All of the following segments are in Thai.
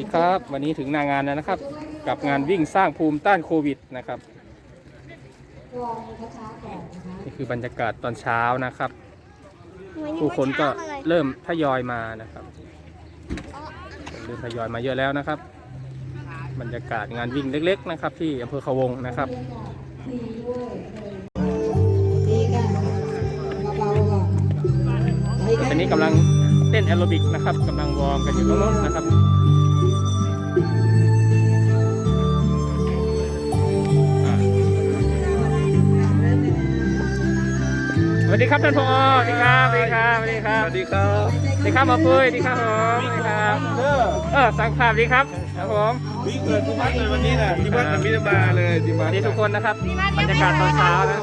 ดีครับ วันนี้ถึงหนางานแล้วนะครับ กับงานวิ่งสร้างภูมิต้านโควิดนะครับลองช้าๆก่อนนะคะนี่คือบรรยากาศตอนเช้านะครับ ผู้คนก็เริ่มทยอยมานะครับเริ่มทยอยมาเยอะแล้วนะครับ บรรยากาศงานวิ่งเล็ก ๆ นะครับ ที่อำเภอเขาวงนะครับดีด้วยดีกันเบาๆก่อนไปกัตอนนี้กำลังเต้นแอโรบิกนะครับกำลังวอร์มกันอยู่ตรงโน้นนะครับ วัสดีครับท่านผอสวัสดีครับสวัสดีครับสวัสดีครับสวัสดีครับสวัสดีครับหมอปุ้ยสวัสดีครับผมสวัสดีครับเด้อเออสังภาพดีครับครับผมวิ่งเกิดที่วัดเลยวันนี้นะที่วัดกับมิตรมาเลยที่สวัวัดสดีทุกคนนะครับบรรยากาศตอนเช้านะ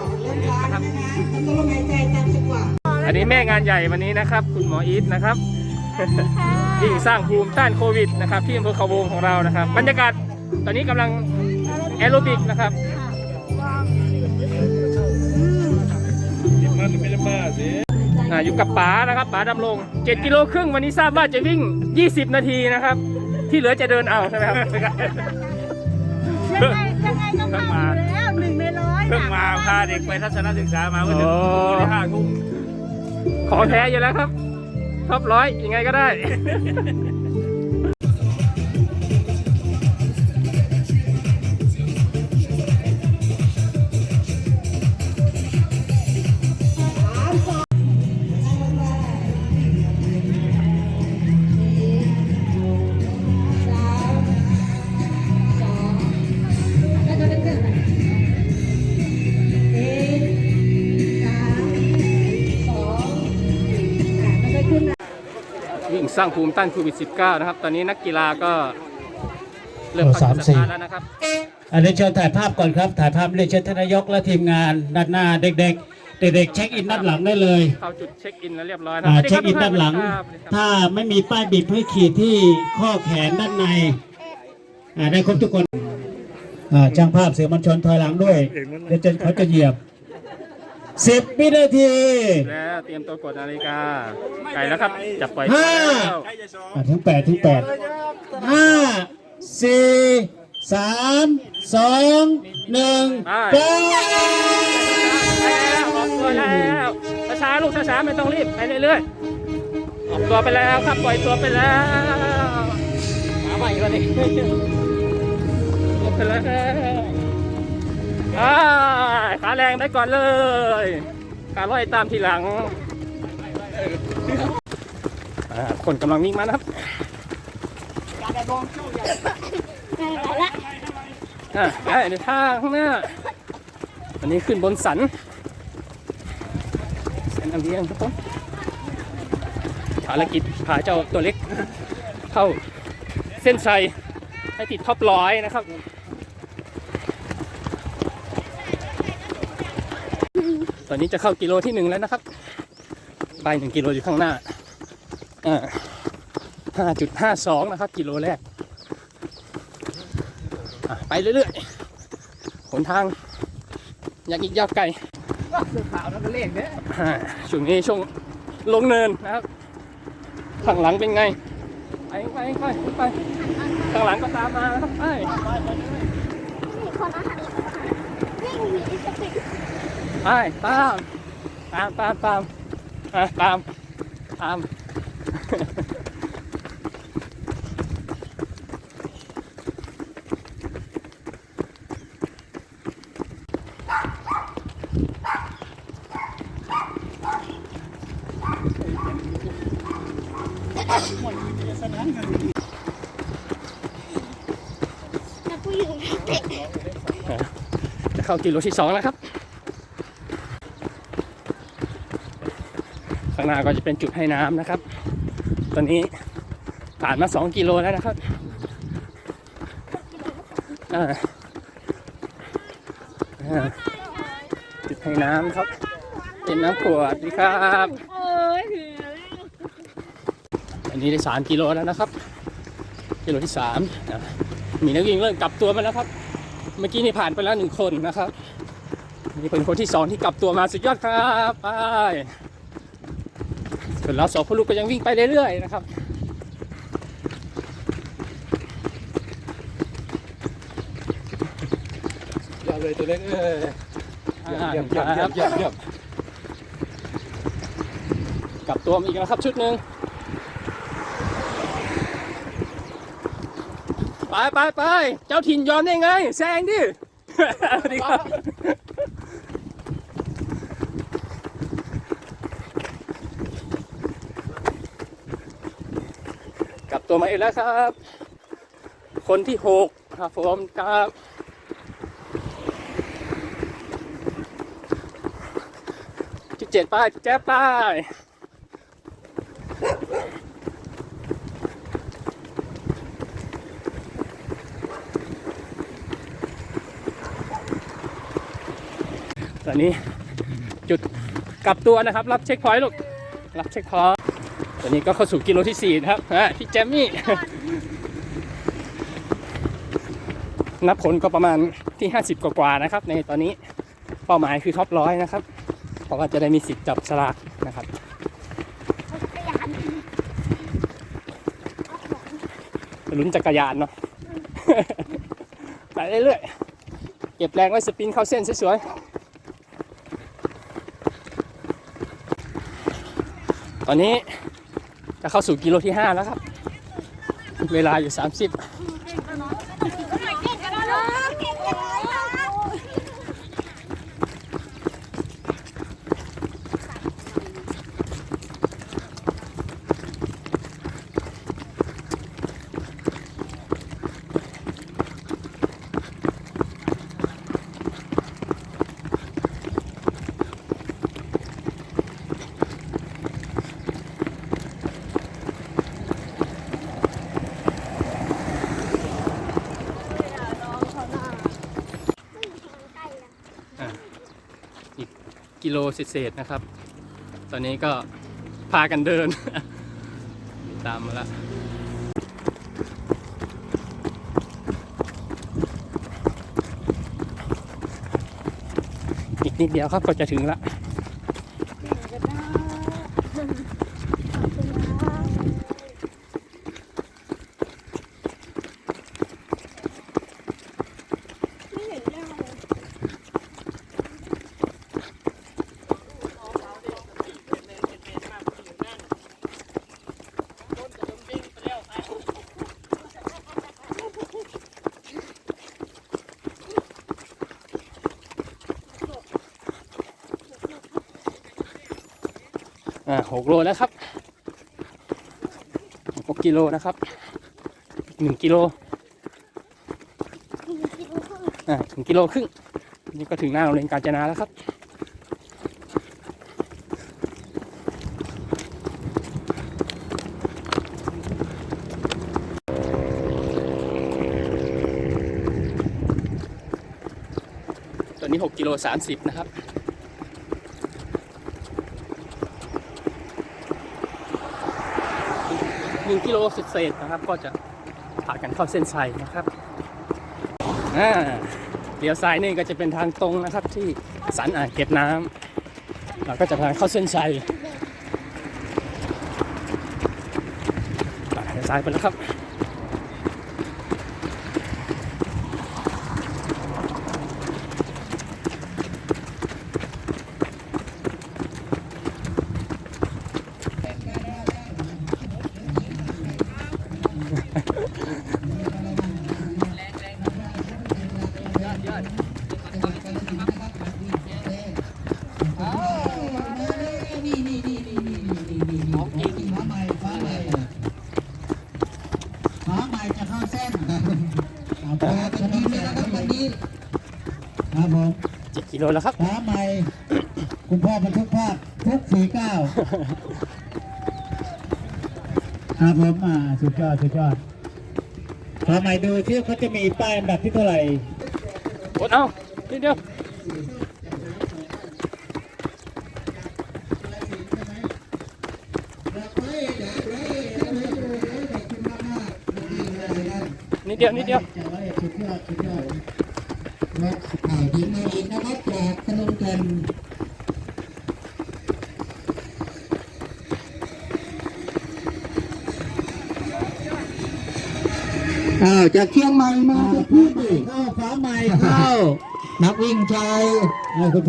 นะครับต้องลมหายใจตามจังหวะอันนี้แม่งานใหญ่วันนี้นะครับ คุณหมออีทนะครับยิ่งสร้างภูมิต้านโควิดนะครับที่อำเภอเขาวงของเรานะครับ บรรยากาศตอนนี้กำลังแอโรบิกนะครับ ที่วัดกับมิตรมาสิอ่าอยู่กับป๋านะครับป๋าดำรง7กิโลครึ่งวันนี้ทราบว่าจะวิ่ง 20 นาทีนะครับ ที่เหลือจะเดินเอาใช่ไหมครับ ยังไงยังไงก็เข้าอยู่แล้วหนึ่งในร้อยเพิ่งน่ะมาพาเด็กไปทัศนศึกษามาเมื่อโอ้ถึงห้าทุ่มของแท้อยู่แล้วครับท็อปร้อยยังไงก็ได้ สร้างภูมิต้านโควิด -19 นะครับ ตอนนี้นักกีฬาก็เริ่มโอ้เข้าสามสู่สสี่ถานแล้วนะครับ อันนี้เชิญถ่ายภาพก่อนครับ ถ่ายภาพเรียนเชิญท่านนายกและทีมงานด้านหน้าเด็กๆ เด็กๆเช็คอินด้านหลังได้เลยเข้าจุดเช็คอินแล้วเรียบร้อยนะอ่าสวัสเช็คอินรับด้านหลังสวัสดีครับสวัสดีครับถ้าไม่มีป้ายบิดให้ขีดที่ข้อแขนด้านในอ่าได้ครบทุกคนอ่าช่างภาพเสือมันชนถอยหลังด้วยเดี๋ยวจะเขาจะเหยียบ สิบวินาทีแล้วเตรียมตัวกดนาฬิกา ไก่แล้วครับ จับปล่อยห้าแล้วอ่าถึงแปดถึงแปดห้าสี่สามสองหนึ่งไป แล้วออกตัวแล้วช้าๆลูกช้าๆไม่ต้องรีบไปเรื่อยๆออกตัวไปแล้วครับปล่อยตัวไปแล้วขาใหม่แล้วนี่ออกไปแล้วอ่า ขาแรงได้ก่อนเลยขาลอยตามทีหลังคนกำลังวิ่งมานะครับอ่าได้ในทางข้างหน้า อันนี้ขึ้นบนสันสันอันเดียงครับผมภารกิจพาเจ้าตัวเล็กเข้าเส้นชัยให้ติดท็อปร้อยนะครับ ตอนนี้จะเข้ากิโลที่หนึ่งแล้วนะครับใบหนึ่งกิโลอยู่ข้างหน้าอ่าห้าจุดห้าสองนะครับ กิโลแรกอะไปเรื่อยๆ หนทางยังอีกยาวไกลอ่าช่วงนี้ช่วงลงเนินนะครับ ข้างหลังเป็นไง ไปไปไปไป ข้างหลังก็ตามมานะครับไป ไปตามตามตามตามตามตามจะเข้ากิโลที่สองแล้วครับางหน้าก็จะเป็นจุดให้น้ำนะครับ ตอนนี้ผ่านมาสองกิโลแล้วนะครับจุดให้น้ำครับ เป็นน้ำขวดดีครับอันนี้ได้สามกิโลแล้วนะครับ กิโลที่สามนะมีนักวิ่งเริ่มกลับตัวมาแล้วครับ เมื่อกี้นี่ผ่านไปแล้วหนึ่งคนนะครับนี่เป็นคนที่สองที่กลับตัวมาสุดยอดครับ ไป ส่วนเราสองพลูกก็ยังวิ่งไปเรื่อยๆนะครับ ยอดเลยตัวเล็กเยเยียมเยี่ยมเยียมเกลับตัวมาอีกนะครับชุดหนึ่งไปไปไปเจ้าถิ่นยอมได้ไง แซงดิสวัสดีครับ มาอีกแล้วครับ คนที่หกครับผมครับ จุดเจ็ดป้ายแจ๊บป้ายตอนนี้จุดกลับตัวนะครับ รับเช็คพอยต์ลูก รับเช็คพอยต์ อนนี้ก็เข้าสู่กิโลที่4นะครับอะพี่แจมมี่ นับผลก็ประมาณที่ 50 กว่าๆนะครับ ในตอนนี้เป้าหมายคือท็อปร้อยนะครับ เพราะว่าจะได้มีสิทธิ์จับสลากนะครับลุ้นจักรยานเนาะไปเรื่อยๆเก็บแรงไว้สปินเข้าเส้นสวยๆตอนนี้ จะเข้าสู่กิโลที่ 5 แล้วครับ เวลาอยู่ 30 กิโลเศษๆนะครับ ตอนนี้ก็พากันเดิน ตามมาละอีกนิดเดียวครับก็จะถึงละ หกโลแล้วครับหกกิโลนะครับหนึ่งกิโลอ่าถึงกิโลครึ่งนี่ก็ถึงหน้าโรงเรียนกาญจนาแล้วครับตอนนี้ 6กิโล30 นะครับ หนึ่งกิโลเศษนะครับ ก็จะผ่านกันเข้าเส้นชัยนะครับอ่าเดี๋ยวซ้ายนี่ก็จะเป็นทางตรงนะครับที่สันอ่างเก็บน้ำเราก็จะผ่านเข้าเส้นชัยอ่ายวซ้ายไปแล้วครับ ฟ้าใหม่จะเข้าเส้นครับแต่วันนี้ไม่นะครับวันนี้ครับผม 7 กิโลแล้วครับฟ้าใหม่คุณพ่อบรรทุกภาพทุกฝีก้าวครับผมอ่าสุดยอดสุดยอดฟ้าใหม่ดูที่เขาจะมีป้ายอันดับที่เท่าไหร่กดเอานิดเดียวนิดเดียวนิดเดียว สุดยอดสุดยอดและข่าวดีมาอีกนะครับจากพนมเกนอ้าวจากเชียงใหม่มาจากพื้นที่เข้าฟ้าใหม่เข้านักวิ่งชายอ่าคุณ